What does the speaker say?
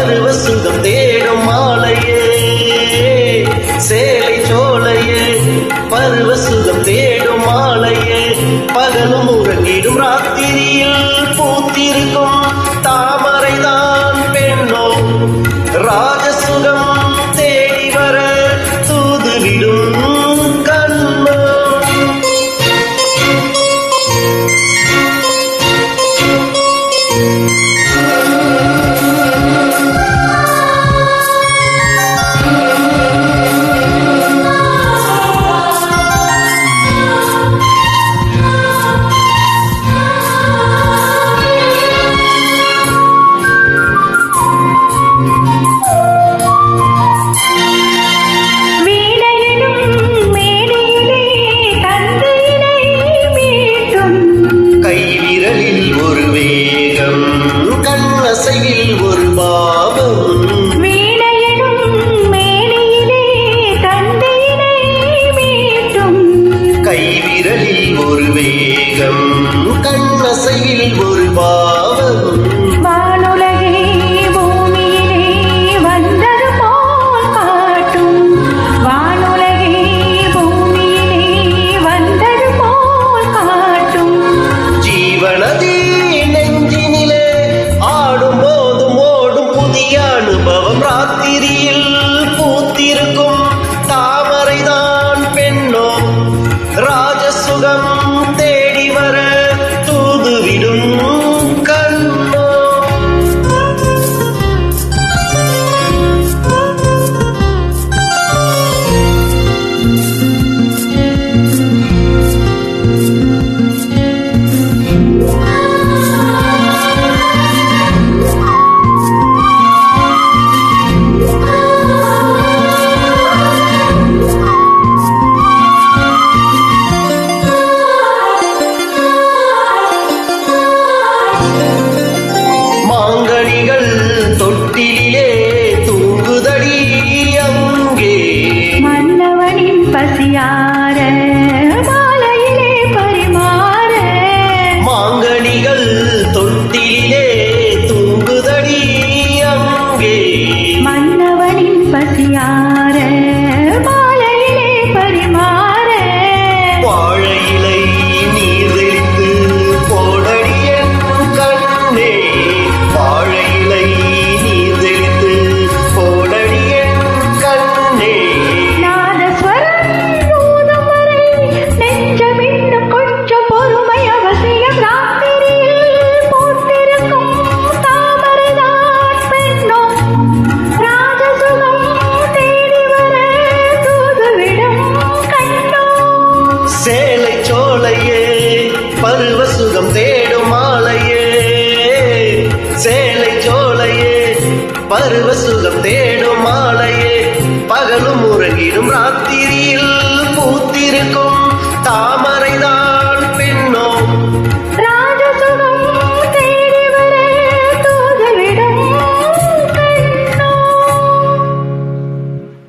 பருவ சுகம் தேடும் மாலையே சேலை சோலையே பருவ சுகம் தேடும் மாலையே பகலும் உறங்கிடும் ராத்திரியில் பூத்திருக்கும் கண்ணசையில் ஒரு பாவம் கைவிரலில் ஒரு வேகம் கண்ணசையில் ஒரு பாவம் பருவ சுகம் தேடும் மாலையே. பகலும் உறங்கிடும் ராத்திரியில் பூத்திருக்கும் தாம்